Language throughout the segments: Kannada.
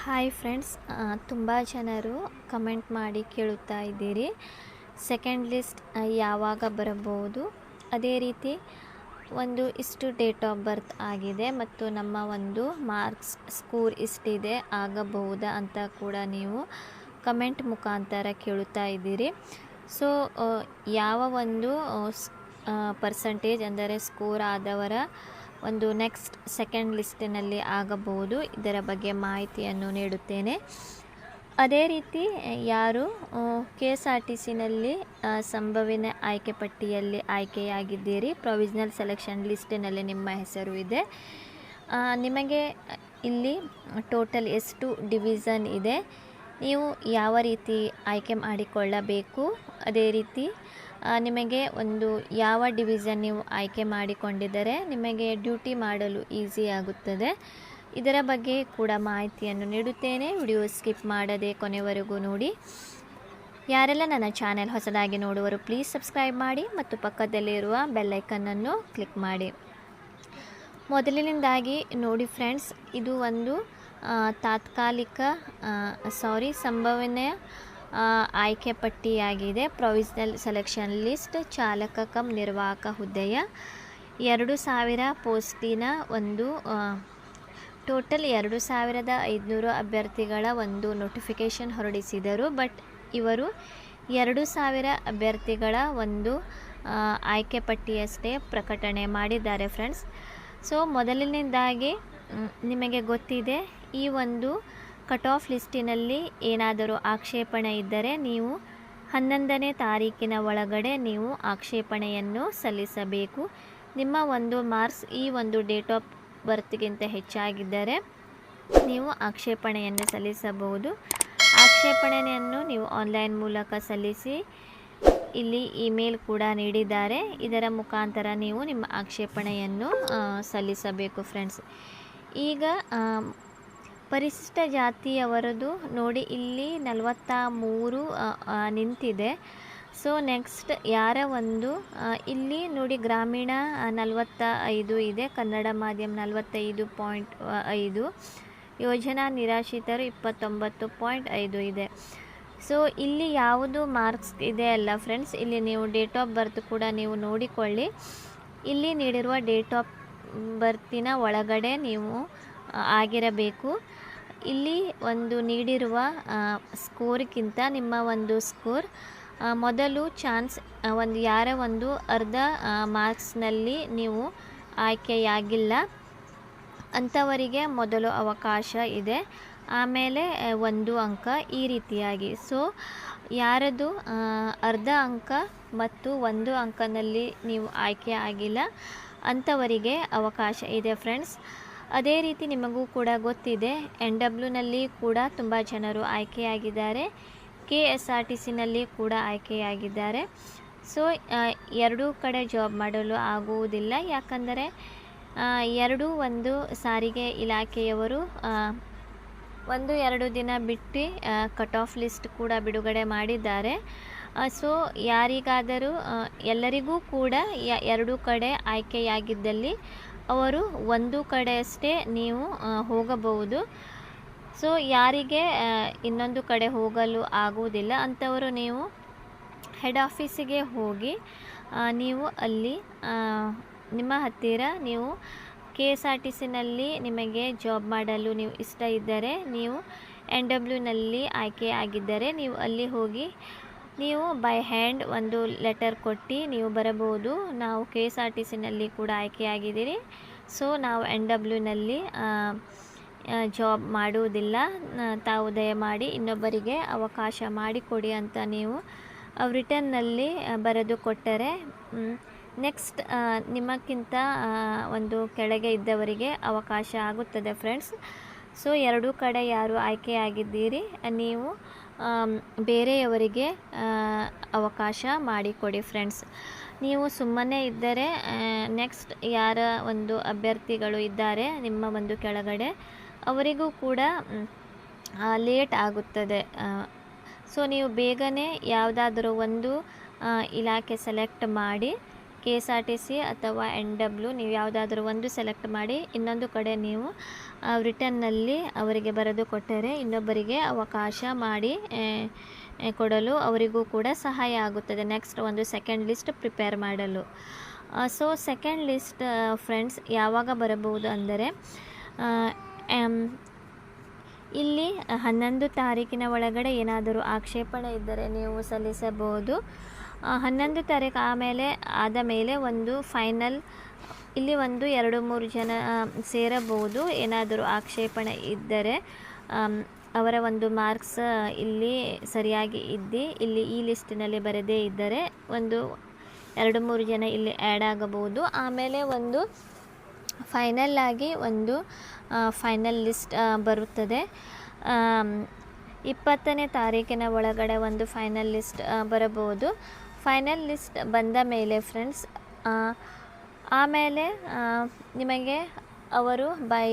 ಹಾಯ್ ಫ್ರೆಂಡ್ಸ್ ತುಂಬ ಜನರು ಕಮೆಂಟ್ ಮಾಡಿ ಕೇಳುತ್ತಾ ಇದ್ದೀರಿ. ಸೆಕೆಂಡ್ ಲಿಸ್ಟ್ ಯಾವಾಗ ಬರಬಹುದು? ಅದೇ ರೀತಿ ಒಂದು ಇಷ್ಟು ಡೇಟ್ ಆಫ್ ಬರ್ತ್ ಆಗಿದೆ ಮತ್ತು ನಮ್ಮ ಒಂದು ಮಾರ್ಕ್ಸ್ ಸ್ಕೋರ್ ಇಷ್ಟಿದೆ, ಆಗಬಹುದಾ ಅಂತ ಕೂಡ ನೀವು ಕಮೆಂಟ್ ಮುಖಾಂತರ ಕೇಳುತ್ತಾ ಇದ್ದೀರಿ. ಸೊ ಯಾವ ಒಂದು ಪರ್ಸಂಟೇಜ್ ಅಂದರೆ ಸ್ಕೋರ್ ಆದವರ ಒಂದು ನೆಕ್ಸ್ಟ್ ಸೆಕೆಂಡ್ ಲಿಸ್ಟಿನಲ್ಲಿ ಆಗಬಹುದು. ಇದರ ಬಗ್ಗೆ ಮಾಹಿತಿಯನ್ನು ನೀಡುತ್ತೇನೆ. ಅದೇ ರೀತಿ, ಯಾರು ಕೆ ಎಸ್ ಆರ್ ಟಿ ಸಿನಲ್ಲಿ ಸಂಭವಿನ ಆಯ್ಕೆ ಪಟ್ಟಿಯಲ್ಲಿ ಆಯ್ಕೆಯಾಗಿದ್ದೀರಿ. ಪ್ರೊವಿಷನಲ್ ಸೆಲೆಕ್ಷನ್ ಲಿಸ್ಟಿನಲ್ಲಿ ನಿಮ್ಮ ಹೆಸರು ಇದೆ. ನಿಮಗೆ ಇಲ್ಲಿ ಟೋಟಲ್ ಎಷ್ಟು ಡಿವಿಷನ್ ಇದೆ? ನೀವು ಯಾವ ರೀತಿ ಆಯ್ಕೆ ಮಾಡಿಕೊಳ್ಳಬೇಕು? ಅದೇ ರೀತಿ ನಿಮಗೆ ಒಂದು ಯಾವ ಡಿವಿಷನ್ ನೀವು ಆಯ್ಕೆ ಮಾಡಿಕೊಂಡಿದ್ದರೆ ನಿಮಗೆ ಡ್ಯೂಟಿ ಮಾಡಲು ಈಸಿ ಆಗುತ್ತದೆ. ಇದರ ಬಗ್ಗೆ ಕೂಡ ಮಾಹಿತಿಯನ್ನು ನೀಡುತ್ತೇನೆ. ವಿಡಿಯೋ ಸ್ಕಿಪ್ ಮಾಡದೆ ಕೊನೆವರೆಗೂ ನೋಡಿ. ಯಾರೆಲ್ಲ ನನ್ನ ಚಾನೆಲ್ ಹೊಸದಾಗಿ ನೋಡುವರು ಪ್ಲೀಸ್ ಸಬ್ಸ್ಕ್ರೈಬ್ ಮಾಡಿ ಮತ್ತು ಪಕ್ಕದಲ್ಲಿರುವ ಬೆಲ್ಲೈಕನ್ನನ್ನು ಕ್ಲಿಕ್ ಮಾಡಿ. ಮೊದಲಿನಿಂದಾಗಿ ನೋಡಿ ಫ್ರೆಂಡ್ಸ್ ಇದು ಒಂದು ತಾತ್ಕಾಲಿಕ ಸಾರಿ ಸಂಭವನೆ ಆ, ಆಯ್ಕೆ ಪಟ್ಟಿಯಾಗಿದೆ. ಪ್ರೊವಿಷನಲ್ ಸೆಲೆಕ್ಷನ್ ಲಿಸ್ಟ್ ಚಾಲಕ ಕಮ್ ನಿರ್ವಾಹಕ ಹುದ್ದೆಯ ಎರಡು ಸಾವಿರ ಪೋಸ್ಟಿನ ಒಂದು ಟೋಟಲ್ ಎರಡು ಸಾವಿರದ ಐದುನೂರು ಅಭ್ಯರ್ಥಿಗಳ ಒಂದು ನೋಟಿಫಿಕೇಷನ್ ಹೊರಡಿಸಿದರು. ಬಟ್ ಇವರು ಎರಡು ಸಾವಿರ ಅಭ್ಯರ್ಥಿಗಳ ಒಂದು ಆಯ್ಕೆ ಪಟ್ಟಿಯಷ್ಟೇ ಪ್ರಕಟಣೆ ಮಾಡಿದ್ದಾರೆ ಫ್ರೆಂಡ್ಸ್ ಸೊ ಮೊದಲನೇದಾಗಿ ನಿಮಗೆ ಗೊತ್ತಿದೆ, ಈ ಒಂದು ಕಟ್ ಆಫ್ ಲಿಸ್ಟಿನಲ್ಲಿ ಏನಾದರೂ ಆಕ್ಷೇಪಣೆ ಇದ್ದರೆ ನೀವು ಹನ್ನೊಂದನೇ ತಾರೀಕಿನ ಒಳಗಡೆ ನೀವು ಆಕ್ಷೇಪಣೆಯನ್ನು ಸಲ್ಲಿಸಬೇಕು. ನಿಮ್ಮ ಒಂದು ಮಾರ್ಕ್ಸ್ ಈ ಒಂದು ಡೇಟ್ ಆಫ್ ಬರ್ತ್ಗಿಂತ ಹೆಚ್ಚಾಗಿದ್ದರೆ ನೀವು ಆಕ್ಷೇಪಣೆಯನ್ನು ಸಲ್ಲಿಸಬಹುದು. ಆಕ್ಷೇಪಣೆಯನ್ನು ನೀವು ಆನ್ಲೈನ್ ಮೂಲಕ ಸಲ್ಲಿಸಿ ಇಲ್ಲಿ ಇಮೇಲ್ ಕೂಡ ನೀಡಿದ್ದಾರೆ. ಇದರ ಮುಖಾಂತರ ನೀವು ನಿಮ್ಮ ಆಕ್ಷೇಪಣೆಯನ್ನು ಸಲ್ಲಿಸಬೇಕು ಫ್ರೆಂಡ್ಸ್. ಈಗ ಪರಿಶಿಷ್ಟ ಜಾತಿಯವರದು ನೋಡಿ ಇಲ್ಲಿ ನಲವತ್ತ ಮೂರು ನಿಂತಿದೆ. ಸೊ ನೆಕ್ಸ್ಟ್ ಯಾರ ಒಂದು ಇಲ್ಲಿ ನೋಡಿ ಗ್ರಾಮೀಣ ನಲವತ್ತ ಐದು ಇದೆ, ಕನ್ನಡ ಮಾಧ್ಯಮ ನಲವತ್ತೈದು ಪಾಯಿಂಟ್ ಐದು, ಯೋಜನಾ ನಿರಾಶ್ರಿತರು ಇಪ್ಪತ್ತೊಂಬತ್ತು ಪಾಯಿಂಟ್ ಐದು ಇದೆ. ಸೊ ಇಲ್ಲಿ ಯಾವುದು ಮಾರ್ಕ್ಸ್ ಇದೆ ಅಲ್ಲ ಫ್ರೆಂಡ್ಸ್ ಇಲ್ಲಿ ನೀವು ಡೇಟ್ ಆಫ್ ಬರ್ತ್ ಕೂಡ ನೀವು ನೋಡಿಕೊಳ್ಳಿ. ಇಲ್ಲಿ ನೀಡಿರುವ ಡೇಟ್ ಆಫ್ ಬರ್ತಿನ ಒಳಗಡೆ ನೀವು ಆಗಿರಬೇಕು. ಇಲ್ಲಿ ಒಂದು ನೀಡಿರುವ ಸ್ಕೋರ್ಗಿಂತ ನಿಮ್ಮ ಒಂದು ಸ್ಕೋರ್ ಮೊದಲು ಚಾನ್ಸ್ ಒಂದು ಯಾರ ಒಂದು ಅರ್ಧ ಮಾರ್ಕ್ಸ್ನಲ್ಲಿ ನೀವು ಆಯ್ಕೆಯಾಗಿಲ್ಲ. ಅಂಥವರಿಗೆ ಮೊದಲು ಅವಕಾಶ ಇದೆ. ಆಮೇಲೆ ಒಂದು ಅಂಕ ಈ ರೀತಿಯಾಗಿ. ಸೊ, ಯಾರದು ಅರ್ಧ ಅಂಕ ಮತ್ತು ಒಂದು ಅಂಕನಲ್ಲಿ ನೀವು ಆಯ್ಕೆ ಆಗಿಲ್ಲ ಅಂಥವರಿಗೆ ಅವಕಾಶ ಇದೆ, ಫ್ರೆಂಡ್ಸ್. ಅದೇ ರೀತಿ ನಿಮಗೂ ಕೂಡ ಗೊತ್ತಿದೆ ಎನ್ ಡಬ್ಲ್ಯೂನಲ್ಲಿ ಕೂಡ ತುಂಬ ಜನರು ಆಯ್ಕೆಯಾಗಿದ್ದಾರೆ ಕೆ ಎಸ್ ಆರ್ ಟಿ ಸಿನಲ್ಲಿ ಕೂಡ ಆಯ್ಕೆಯಾಗಿದ್ದಾರೆ. ಸೊ ಎರಡೂ ಕಡೆ ಜಾಬ್ ಮಾಡಲು ಆಗುವುದಿಲ್ಲ. ಯಾಕಂದರೆ ಎರಡೂ ಒಂದು ಸಾರಿಗೆ ಇಲಾಖೆಯವರು ಒಂದು ಎರಡು ದಿನ ಬಿಟ್ಟು ಕಟ್ ಆಫ್ ಲಿಸ್ಟ್ ಕೂಡ ಬಿಡುಗಡೆ ಮಾಡಿದ್ದಾರೆ. ಸೊ ಯಾರಿಗಾದರೂ ಎಲ್ಲರಿಗೂ ಕೂಡ ಎರಡೂ ಕಡೆ ಆಯ್ಕೆಯಾಗಿದ್ದಲ್ಲಿ ಅವರು ಒಂದು ಕಡೆಯಷ್ಟೇ ನೀವು ಹೋಗಬಹುದು. ಸೊ, ಯಾರಿಗೆ ಇನ್ನೊಂದು ಕಡೆ ಹೋಗಲು ಆಗುವುದಿಲ್ಲ. ಅಂಥವರು ನೀವು ಹೆಡ್ ಆಫೀಸಿಗೆ ಹೋಗಿ ನೀವು ಅಲ್ಲಿ ನಿಮ್ಮ ಹತ್ತಿರ ನೀವು ಕೆ ಎಸ್ ಆರ್ ಟಿ ಸಿನಲ್ಲಿ ನಿಮಗೆ ಜಾಬ್ ಮಾಡಲು ನೀವು ಇಷ್ಟ ಇದ್ದರೆ, ನೀವು ಎನ್ ಡಬ್ಲ್ಯೂನಲ್ಲಿ ಆಯ್ಕೆ ಆಗಿದ್ದರೆ, ನೀವು ಅಲ್ಲಿ ಹೋಗಿ ನೀವು ಬೈ ಹ್ಯಾಂಡ್ ಒಂದು ಲೆಟರ್ ಕೊಟ್ಟು ನೀವು ಬರಬಹುದು. ನಾವು ಕೆ ಎಸ್ ಆರ್ ಟಿ ಸಿನಲ್ಲಿ ಕೂಡ ಆಯ್ಕೆಯಾಗಿದ್ದೀರಿ. ಸೊ ನಾವು ಎನ್ ಡಬ್ಲ್ಯೂನಲ್ಲಿ ಜಾಬ್ ಮಾಡುವುದಿಲ್ಲ. ತಾವು ದಯಮಾಡಿ ಇನ್ನೊಬ್ಬರಿಗೆ ಅವಕಾಶ ಮಾಡಿಕೊಡಿ ಅಂತ ನೀವು ರಿಟರ್ನ್ನಲ್ಲಿ ಬರೆದು ಕೊಟ್ಟರೆ ನೆಕ್ಸ್ಟ್ ನಿಮಗಿಂತ ಒಂದು ಕೆಳಗೆ ಇದ್ದವರಿಗೆ ಅವಕಾಶ ಆಗುತ್ತದೆ ಫ್ರೆಂಡ್ಸ್ ಸೊ ಎರಡೂ ಕಡೆ ಯಾರು ಆಯ್ಕೆಯಾಗಿದ್ದೀರಿ ನೀವು ಬೇರೆಯವರಿಗೆ ಅವಕಾಶ ಮಾಡಿಕೊಡಿ ಫ್ರೆಂಡ್ಸ್. ನೀವು ಸುಮ್ಮನೆ ಇದ್ದರೆ ನೆಕ್ಸ್ಟ್ ಯಾರ ಒಂದು ಅಭ್ಯರ್ಥಿಗಳು ಇದ್ದಾರೆ, ನಿಮ್ಮ ಒಂದು ಕೆಳಗಡೆ, ಅವರಿಗೂ ಕೂಡ ಲೇಟ್ ಆಗುತ್ತದೆ. ಸೊ, ನೀವು ಬೇಗನೆ ಯಾವುದಾದರೂ ಒಂದು ಇಲಾಖೆ ಸೆಲೆಕ್ಟ್ ಮಾಡಿ K S R T C ಅಥವಾ ಎನ್ ಡಬ್ಲ್ಯೂ ನೀವು ಯಾವುದಾದ್ರೂ ಒಂದು ಸೆಲೆಕ್ಟ್ ಮಾಡಿ ಇನ್ನೊಂದು ಕಡೆ ನೀವು ರಿಟರ್ನಲ್ಲಿ ಅವರಿಗೆ ಬರೆದು ಕೊಟ್ಟರೆ ಇನ್ನೊಬ್ಬರಿಗೆ ಅವಕಾಶ ಮಾಡಿ ಕೊಡಲು ಅವರಿಗೂ ಕೂಡ ಸಹಾಯ ಆಗುತ್ತದೆ ನೆಕ್ಸ್ಟ್ ಒಂದು ಸೆಕೆಂಡ್ ಲಿಸ್ಟ್ ಪ್ರಿಪೇರ್ ಮಾಡಲು. ಸೊ ಸೆಕೆಂಡ್ ಲಿಸ್ಟ್ ಫ್ರೆಂಡ್ಸ್ ಯಾವಾಗ ಬರಬಹುದು ಅಂದರೆ ಇಲ್ಲಿ ಹನ್ನೊಂದು ತಾರೀಕಿನ ಒಳಗಡೆ ಏನಾದರೂ ಆಕ್ಷೇಪಣೆ ಇದ್ದರೆ ನೀವು ಸಲ್ಲಿಸಬಹುದು. ಹನ್ನೊಂದು ತಾರೀಕು ಆಮೇಲೆ ಆದ ಮೇಲೆ ಒಂದು ಫೈನಲ್ ಇಲ್ಲಿ ಒಂದು ಎರಡು ಮೂರು ಜನ ಸೇರಬಹುದು. ಏನಾದರೂ ಆಕ್ಷೇಪಣೆ ಇದ್ದರೆ ಅವರ ಒಂದು ಮಾರ್ಕ್ಸ್ ಇಲ್ಲಿ ಸರಿಯಾಗಿ ಇದ್ದು, ಇಲ್ಲಿ ಈ ಲಿಸ್ಟಿನಲ್ಲಿ ಬರದೇ ಇದ್ದರೆ ಒಂದು ಎರಡು ಮೂರು ಜನ ಇಲ್ಲಿ ಆ್ಯಡ್ ಆಗಬಹುದು. ಆಮೇಲೆ ಒಂದು ಫೈನಲ್ ಆಗಿ ಒಂದು ಫೈನಲ್ ಲಿಸ್ಟ್ ಬರುತ್ತದೆ. ಇಪ್ಪತ್ತನೇ ತಾರೀಕಿನ ಒಳಗಡೆ ಒಂದು ಫೈನಲ್ ಲಿಸ್ಟ್ ಬರಬಹುದು. ಫೈನಲ್ ಲಿಸ್ಟ್ ಬಂದ ಮೇಲೆ ಫ್ರೆಂಡ್ಸ್ ಆಮೇಲೆ ನಿಮಗೆ ಅವರು ಬೈ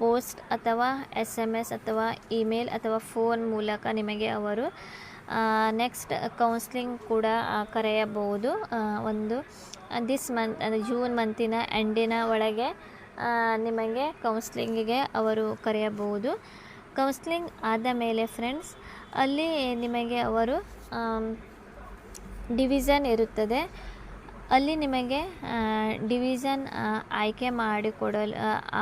ಪೋಸ್ಟ್ ಅಥವಾ ಎಸ್ ಎಂ ಎಸ್ ಅಥವಾ ಇಮೇಲ್ ಅಥವಾ ಫೋನ್ ಮೂಲಕ ನಿಮಗೆ ಅವರು ನೆಕ್ಸ್ಟ್ ಕೌನ್ಸ್ಲಿಂಗ್ ಕೂಡ ಕರೆಯಬಹುದು. ಒಂದು ದಿಸ್ ಮಂತ್ ಅಂದರೆ ಜೂನ್ ಮಂತಿನ ಎಂಡಿನ ಒಳಗೆ ನಿಮಗೆ ಕೌನ್ಸ್ಲಿಂಗಿಗೆ ಅವರು ಕರೆಯಬಹುದು. ಕೌನ್ಸ್ಲಿಂಗ್ ಆದ ಮೇಲೆ ಫ್ರೆಂಡ್ಸ್, ಅಲ್ಲಿ ನಿಮಗೆ ಅವರು ಡಿವಿಷನ್ ಇರುತ್ತದೆ. ಅಲ್ಲಿ ನಿಮಗೆ ಡಿವಿಷನ್ ಆಯ್ಕೆ ಮಾಡಿಕೊಡಲು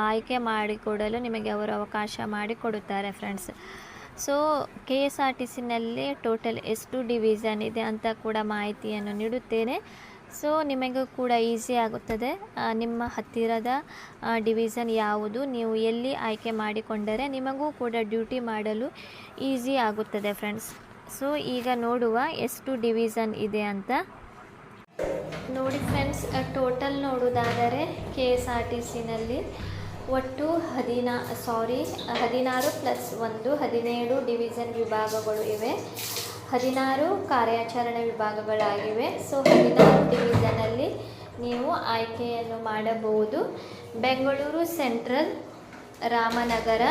ಆಯ್ಕೆ ಮಾಡಿಕೊಡಲು ನಿಮಗೆ ಅವರು ಅವಕಾಶ ಮಾಡಿಕೊಡುತ್ತಾರೆ friends. So, K S R T ಸಿನಲ್ಲಿ total ಎಷ್ಟು ಡಿವಿಷನ್ ಇದೆ ಅಂತ ಕೂಡ ಮಾಹಿತಿಯನ್ನು ನೀಡುತ್ತೇನೆ. ಸೊ ನಿಮಗೂ ಕೂಡ ಈಸಿ ಆಗುತ್ತದೆ. ನಿಮ್ಮ ಹತ್ತಿರದ ಡಿವಿಷನ್ ಯಾವುದು? ನೀವು ಎಲ್ಲಿ ಆಯ್ಕೆ ಮಾಡಿಕೊಂಡರೆ ನಿಮಗೂ ಕೂಡ ಡ್ಯೂಟಿ ಮಾಡಲು ಈಸಿ ಆಗುತ್ತದೆ ಫ್ರೆಂಡ್ಸ್ ಸೊ ಈಗ ನೋಡುವ ಎಷ್ಟು ಡಿವಿಷನ್ ಇದೆ ಅಂತ. ನೋಡಿ ಫ್ರೆಂಡ್ಸ್ ಟೋಟಲ್ ನೋಡುವುದಾದರೆ ಕೆ ಎಸ್ ಆರ್ ಟಿ ಸಿನಲ್ಲಿ ಒಟ್ಟು ಹದಿನಾ ಸಾರಿ ಹದಿನಾರು ಪ್ಲಸ್ ಒಂದು, ಹದಿನೇಳು ಡಿವಿಷನ್ ವಿಭಾಗಗಳು ಇವೆ. ಹದಿನಾರು ಕಾರ್ಯಾಚರಣೆ ವಿಭಾಗಗಳಾಗಿವೆ. ಸೊ ಹದಿನಾರು ಡಿವಿಷನಲ್ಲಿ ನೀವು ಆಯ್ಕೆಯನ್ನು ಮಾಡಬಹುದು. ಬೆಂಗಳೂರು ಸೆಂಟ್ರಲ್, ರಾಮನಗರ,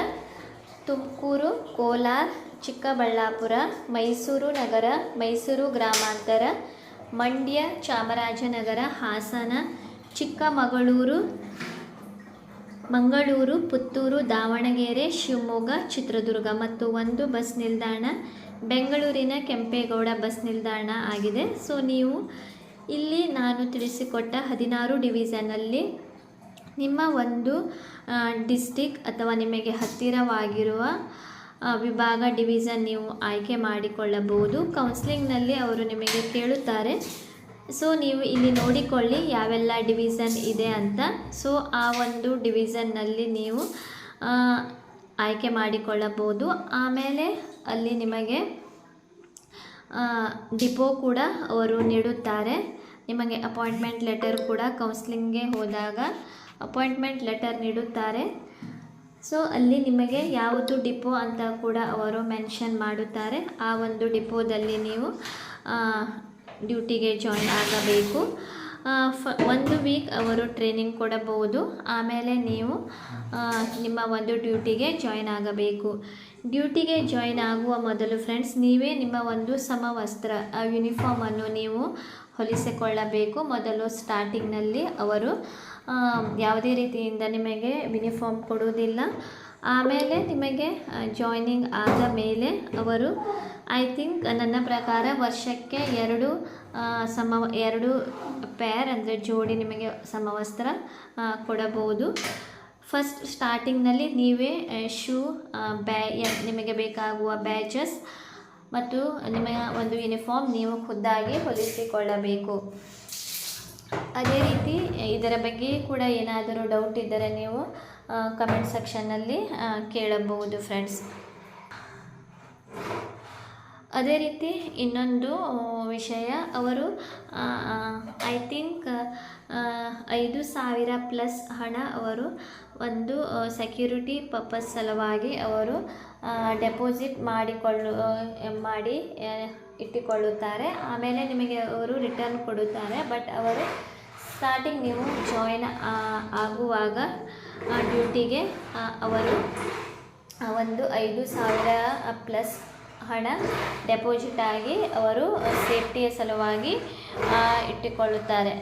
ತುಮಕೂರು, ಕೋಲಾರ, ಚಿಕ್ಕಬಳ್ಳಾಪುರ, ಮೈಸೂರು ನಗರ, ಮೈಸೂರು ಗ್ರಾಮಾಂತರ, ಮಂಡ್ಯ, ಚಾಮರಾಜನಗರ, ಹಾಸನ, ಚಿಕ್ಕಮಗಳೂರು ಮಂಗಳೂರು, ಪುತ್ತೂರು, ದಾವಣಗೆರೆ, ಶಿವಮೊಗ್ಗ, ಚಿತ್ರದುರ್ಗ ಮತ್ತು ಒಂದು ಬಸ್ ನಿಲ್ದಾಣ ಬೆಂಗಳೂರಿನ ಕೆಂಪೇಗೌಡ ಬಸ್ ನಿಲ್ದಾಣ ಆಗಿದೆ. ಸೊ ನೀವು ಇಲ್ಲಿ ನಾನು ತಿಳಿಸಿಕೊಟ್ಟ ಹದಿನಾರು ಡಿವಿಷನಲ್ಲಿ ನಿಮ್ಮ ಒಂದು ಡಿಸ್ಟಿಕ್ ಅಥವಾ ನಿಮಗೆ ಹತ್ತಿರವಾಗಿರುವ ವಿಭಾಗ ಡಿವಿಷನ್ ನೀವು ಆಯ್ಕೆ ಮಾಡಿಕೊಳ್ಳಬಹುದು. ಕೌನ್ಸಿಲಿಂಗ್ನಲ್ಲಿ ಅವರು ನಿಮಗೆ ಕೇಳುತ್ತಾರೆ. ಸೊ ನೀವು ಇಲ್ಲಿ ನೋಡಿಕೊಳ್ಳಿ ಯಾವೆಲ್ಲ ಡಿವಿಷನ್ ಇದೆ ಅಂತ. ಸೊ ಆ ಒಂದು ಡಿವಿಷನ್ನಲ್ಲಿ ನೀವು ಆಯ್ಕೆ ಮಾಡಿಕೊಳ್ಳಬಹುದು. ಆಮೇಲೆ ಅಲ್ಲಿ ನಿಮಗೆ ಡಿಪೋ ಕೂಡ ಅವರು ನೀಡುತ್ತಾರೆ. ನಿಮಗೆ ಅಪಾಯಿಂಟ್ಮೆಂಟ್ ಲೆಟರ್ ಕೂಡ ಕೌನ್ಸ್ಲಿಂಗ್ಗೆ ಹೋದಾಗ ಅಪಾಯಿಂಟ್ಮೆಂಟ್ ಲೆಟರ್ ನೀಡುತ್ತಾರೆ. ಸೊ ಅಲ್ಲಿ ನಿಮಗೆ ಯಾವುದು ಡಿಪೋ ಅಂತ ಕೂಡ ಅವರು ಮೆನ್ಷನ್ ಮಾಡುತ್ತಾರೆ. ಆ ಒಂದು ಡಿಪೋದಲ್ಲಿ ನೀವು ಡ್ಯೂಟಿಗೆ ಜಾಯಿನ್ ಆಗಬೇಕು. ಫ ಒಂದು ವೀಕ್ ಅವರು ಟ್ರೈನಿಂಗ್ ಕೊಡಬಹುದು. ಆಮೇಲೆ ನೀವು ನಿಮ್ಮ ಒಂದು ಡ್ಯೂಟಿಗೆ ಜಾಯಿನ್ ಆಗಬೇಕು. ಡ್ಯೂಟಿಗೆ ಜಾಯಿನ್ ಆಗುವ ಮೊದಲು ಫ್ರೆಂಡ್ಸ್ ನೀವೇ ನಿಮ್ಮ ಒಂದು ಸಮವಸ್ತ್ರ ಯೂನಿಫಾರ್ಮನ್ನು ನೀವು ಹೊಲಿಸಿಕೊಳ್ಳಬೇಕು. ಮೊದಲು ಸ್ಟಾರ್ಟಿಂಗ್ನಲ್ಲಿ ಅವರು ಯಾವುದೇ ರೀತಿಯಿಂದ ನಿಮಗೆ ಯೂನಿಫಾರ್ಮ್ ಕೊಡುವುದಿಲ್ಲ. ಆಮೇಲೆ ನಿಮಗೆ ಜಾಯ್ನಿಂಗ್ ಆದ ಮೇಲೆ ಅವರು ಐ ಥಿಂಕ್ ನನ್ನ ಪ್ರಕಾರ ವರ್ಷಕ್ಕೆ ಎರಡು ಸಮ, ಎರಡು ಪ್ಯಾರ್ ಅಂದರೆ ಜೋಡಿ ನಿಮಗೆ ಸಮವಸ್ತ್ರ ಕೊಡಬಹುದು. ಫಸ್ಟ್ ಸ್ಟಾರ್ಟಿಂಗ್ನಲ್ಲಿ ನೀವೇ ಶೂ ಬ್ಯಾ ನಿಮಗೆ ಬೇಕಾಗುವ ಬ್ಯಾಚಸ್ ಮತ್ತು ನಿಮ್ಮ ಒಂದು ಯೂನಿಫಾರ್ಮ್ ನೀವು ಖುದ್ದಾಗಿ ಹೊಲಿಸಿಕೊಳ್ಳಬೇಕು. ಅದೇ ರೀತಿ ಇದರ ಬಗ್ಗೆ ಕೂಡ ಏನಾದರೂ ಡೌಟ್ ಇದ್ದರೆ ನೀವು ಕಮೆಂಟ್ ಸೆಕ್ಷನ್ನಲ್ಲಿ ಕೇಳಬಹುದು ಫ್ರೆಂಡ್ಸ್ ಅದೇ ರೀತಿ ಇನ್ನೊಂದು ವಿಷಯ. ಅವರು ಐ ಥಿಂಕ್ ಐದು ಸಾವಿರ ಪ್ಲಸ್ ಹಣ ಅವರು ಒಂದು ಸೆಕ್ಯೂರಿಟಿ ಪರ್ಪಸ್ ಸಲುವಾಗಿ ಅವರು ಡೆಪಾಸಿಟ್ ಮಾಡಿಕೊಳ್ಳು ಮಾಡಿ ಇಟ್ಟುಕೊಳ್ಳುತ್ತಾರೆ. ಆಮೇಲೆ ನಿಮಗೆ ಅವರು ರಿಟರ್ನ್ ಕೊಡುತ್ತಾರೆ. ಬಟ್ ಅವರು ಸ್ಟಾರ್ಟಿಂಗ್ ನೀವು ಜಾಯಿನ್ ಆಗುವಾಗ ಡ್ಯೂಟಿಗೆ ಅವರು ಒಂದು ಐದು ಸಾವಿರ ಪ್ಲಸ್ ಹಣ ಡೆಪಾಸಿಟ್ ಆಗಿ ಅವರು ಸೇಫ್ಟಿಯ ಸಲುವಾಗಿ ಆ, ಇಟ್ಟುಕೊಳ್ಳುತ್ತಾರೆ.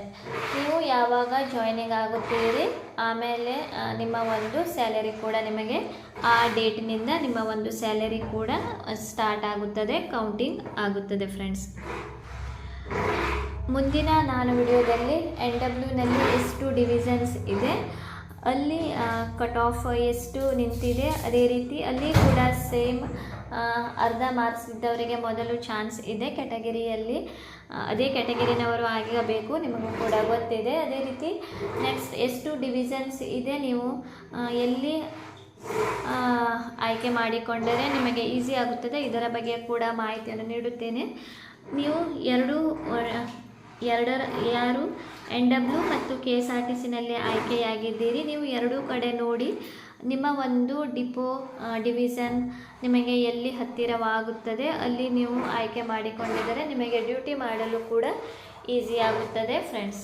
ನೀವು ಯಾವಾಗ ಜಾಯ್ನಿಂಗ್ ಆಗುತ್ತೀರಿ? ಆಮೇಲೆ ನಿಮ್ಮ ಒಂದು ಸ್ಯಾಲರಿ ಕೂಡ ನಿಮಗೆ ಆ ಡೇಟಿನಿಂದ ನಿಮ್ಮ ಒಂದು ಸ್ಯಾಲರಿ ಕೂಡ ಸ್ಟಾರ್ಟ್ ಆಗುತ್ತದೆ ಕೌಂಟಿಂಗ್ ಆಗುತ್ತದೆ ಫ್ರೆಂಡ್ಸ್ ಮುಂದಿನ ನಾನು ವಿಡಿಯೋದಲ್ಲಿ ಎನ್ ಡಬ್ಲ್ಯೂನಲ್ಲಿ ಎಷ್ಟು ಡಿವಿಷನ್ಸ್ ಇದೆ ಅಲ್ಲಿ ಕಟ್ ಆಫ್ ಎಷ್ಟು ನಿಂತಿದೆ, ಅದೇ ರೀತಿ ಅಲ್ಲಿ ಕೂಡ ಸೇಮ್ ಅರ್ಧ ಮಾರ್ಕ್ಸ್ ಇದ್ದವರಿಗೆ ಮೊದಲು ಚಾನ್ಸ್ ಇದೆ ಕ್ಯಾಟಗರಿಯಲ್ಲಿ ಅದೇ ಕ್ಯಾಟಗರಿನವರು ಆಗಬೇಕು ನಿಮಗೂ ಕೂಡ ಗೊತ್ತಿದೆ. ಅದೇ ರೀತಿ ನೆಕ್ಸ್ಟ್ ಎಷ್ಟು ಡಿವಿಷನ್ಸ್ ಇದೆ ನೀವು ಎಲ್ಲಿ ಆಯ್ಕೆ ಮಾಡಿಕೊಂಡರೆ ನಿಮಗೆ ಈಸಿ ಆಗುತ್ತದೆ. ಇದರ ಬಗ್ಗೆ ಕೂಡ ಮಾಹಿತಿಯನ್ನು ನೀಡುತ್ತೇನೆ. ನೀವು ಎರಡು ಎರಡರ, ಯಾರು? ಎನ್ ಡಬ್ಲ್ಯೂ ಮತ್ತು ಕೆ ಎಸ್ ಆರ್ ಟಿ ಸಿನಲ್ಲಿ ಆಯ್ಕೆಯಾಗಿದ್ದೀರಿ. ನೀವು ಎರಡೂ ಕಡೆ ನೋಡಿ. ನಿಮ್ಮ ಒಂದು ಡಿಪೋ ಡಿವಿಷನ್ ನಿಮಗೆ ಎಲ್ಲಿ ಹತ್ತಿರವಾಗುತ್ತದೆ, ಅಲ್ಲಿ ನೀವು ಆಯ್ಕೆ ಮಾಡಿಕೊಂಡಿದ್ದರೆ ನಿಮಗೆ ಡ್ಯೂಟಿ ಮಾಡಲು ಕೂಡ ಈಸಿ ಆಗುತ್ತದೆ ಫ್ರೆಂಡ್ಸ್